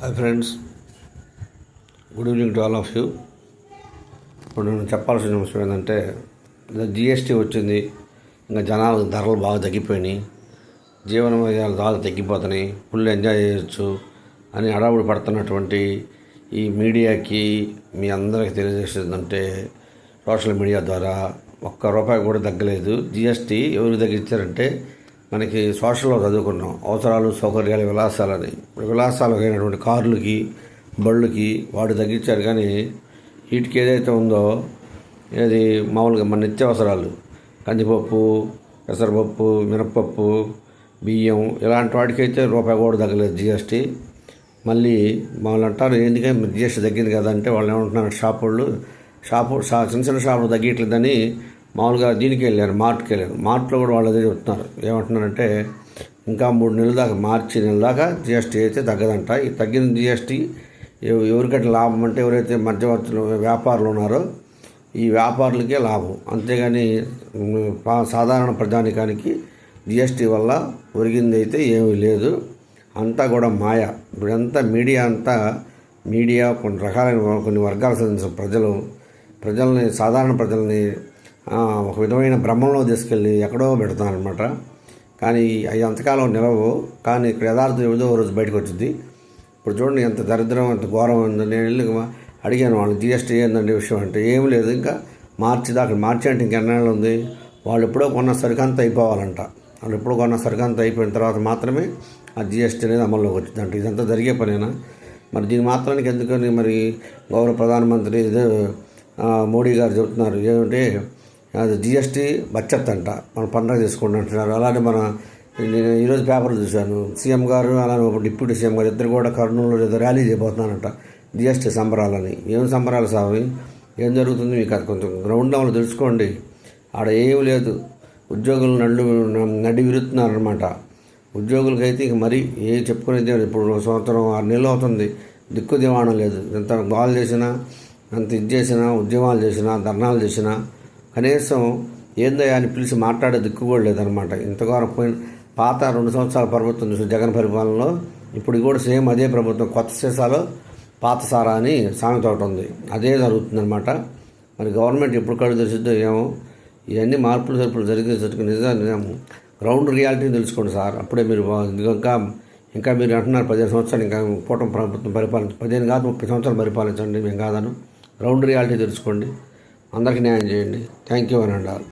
Hi friends. Good evening to all of you. ఇప్పుడు నేను చెప్పాల్సిన విషయం ఏంటంటే జిఎస్టీ వచ్చింది. ఇంకా జనాలకు ధరలు బాగా తగ్గిపోయినాయి. జీవన వ్యయాలు బాగా తగ్గిపోతున్నాయి. ఫుల్ ఎంజాయ్ చేయొచ్చు అని అడావుడు పడుతున్నటువంటి ఈ మీడియాకి మీ అందరికీ తెలియజేసేదంటే సోషల్ మీడియా ద్వారా ఒక్క రూపాయి కూడా తగ్గలేదు. జిఎస్టీ ఎవరికి తగ్గించారంటే మనకి సోషల్లో చదువుకున్నాం. అవసరాలు సౌకర్యాలు విలాసాలని ఇప్పుడు విలాసాలకు అయినటువంటి కార్లకి బళ్ళుకి వాడు తగ్గించారు కానీ వీటికి ఏదైతే ఉందో ఏది మామూలుగా మన నిత్యావసరాలు. కందిపప్పు పెసరపప్పు మినప్పప్పు బియ్యం ఇలాంటి వాటికైతే రూపాయి కూడా తగ్గలేదు జిఎస్టీ మళ్ళీ వాళ్ళు అంటారు ఎందుకంటే జిఎస్టీ తగ్గింది కదా? అంటే వాళ్ళు ఏమంటున్నారు షాప్ వాళ్ళు షాపు షా చిన్న చిన్న షాపులు తగ్గట్లేదని మామూలుగా దీనికి వెళ్ళారు మార్ట్కి వెళ్ళారు. మార్ట్లో కూడా వాళ్ళు అదే చెప్తున్నారు. ఏమంటున్నారంటే ఇంకా మూడు నెలల దాకా మార్చి నెల దాకా జిఎస్టీ అయితే తగ్గదంట. ఈ తగ్గిన జిఎస్టీ ఎవరికంటే లాభం అంటే ఎవరైతే మధ్యవర్తులు వ్యాపారులు ఉన్నారో ఈ వ్యాపారులకే లాభం. అంతేగాని పా- సాధారణ ప్రజానికానికి జిఎస్టీ వల్ల ఒరిగింది అయితే ఏమీ లేదు. అంతా కూడా మాయ. ఇప్పుడంతా మీడియా అంతా మీడియా కొన్ని రకాలైన కొన్ని వర్గాలకు సంబంధించిన ప్రజలు ప్రజల్ని సాధారణ ప్రజల్ని ఒక విధమైన భ్రమంలో తీసుకెళ్ళి ఎక్కడో పెడతారనమాట కానీ అవి అంతకాలం నిలవు. కానీ ఇక్కడ యథార్థం ఏదో రోజు బయటకు వచ్చింది. ఇప్పుడు చూడండి ఎంత దరిద్రం ఎంత ఘోరం ఉంది. నేను వెళ్ళి అడిగాను వాళ్ళు జిఎస్టీ ఏందండి విషయం అంటే ఏం లేదు ఇంకా మార్చి దాకా మార్చి అంటే ఇంకెన్నాళ్ళు ఉంది? వాళ్ళు ఎప్పుడో కొన్న సరికంత అయిపోవాలంట. వాళ్ళు ఎప్పుడో కొన్న సరికంత అయిపోయిన తర్వాత మాత్రమే ఆ జిఎస్టీ అనేది అమల్లోకి వచ్చింది అంటే ఇదంతా జరిగే పనేనా? మరి దీని మాత్రానికి ఎందుకని మరి గౌరవ ప్రధానమంత్రి ఇదే మోడీ గారు చెబుతున్నారు? ఏమంటే అది జిఎస్టీ బచ్చత్ అంట మన పండగ చేసుకోండి అంటున్నారు. అలానే మన నేను ఈరోజు పేపర్లు చూశాను. సీఎం గారు అలానే ఒక డిప్యూటీ సీఎం గారు ఇద్దరు కూడా కర్నూలులో ఏదో ర్యాలీ చేయబోతున్నారంట జిఎస్టీ సంబరాలని. ఏం సంబరాలు సావి? ఏం జరుగుతుంది మీకు అది కొంచెం గ్రౌండ్ లెవెల్ తెలుసుకోండి. ఆడ ఏం లేదు. ఉద్యోగులు నడు నడి విరుతున్నారనమాట ఉద్యోగులకైతే ఇక మరీ ఏ చెప్పుకునేది ఇప్పుడు సంవత్సరం ఆరు నెలలు అవుతుంది. దిక్కు దివాణం లేదు. ఎంత బాల్ చేసినా ఎంత ఇది చేసినా ఉద్యమాలు చేసినా ధర్నాలు చేసినా కనీసం ఏందయ్యా అని పిలిచి మాట్లాడే దిక్కు కూడా లేదనమాట ఇంతగానో పోయిన పాత రెండు సంవత్సరాల ప్రభుత్వం చూసి జగన్ పరిపాలనలో ఇప్పుడు కూడా సేమ్ అదే ప్రభుత్వం కొత్త సీసాలో పాత సారా అని సామెత ఒకటి ఉంది. అదే జరుగుతుందన్నమాట. మరి గవర్నమెంట్ ఎప్పుడు కళ్ళు తెరిచిద్దో ఏమో ఇవన్నీ మార్పులు సరుపులు జరిగేసరికి నిజంగా గ్రౌండ్ రియాలిటీ తెలుసుకోండి సార్. అప్పుడే మీరు ఇంకా ఇంకా మీరు అంటున్నారు పదిహేను సంవత్సరాలు ఇంకా కూటమి ప్రభుత్వం పరిపాలించ పదిహేను కాదు ముప్పై సంవత్సరాలు పరిపాలించండి మేము కాదను. గ్రౌండ్ రియాలిటీ తెలుసుకోండి. అందరికీ న్యాయం చేయండి. థ్యాంక్ యూ అని అండాలి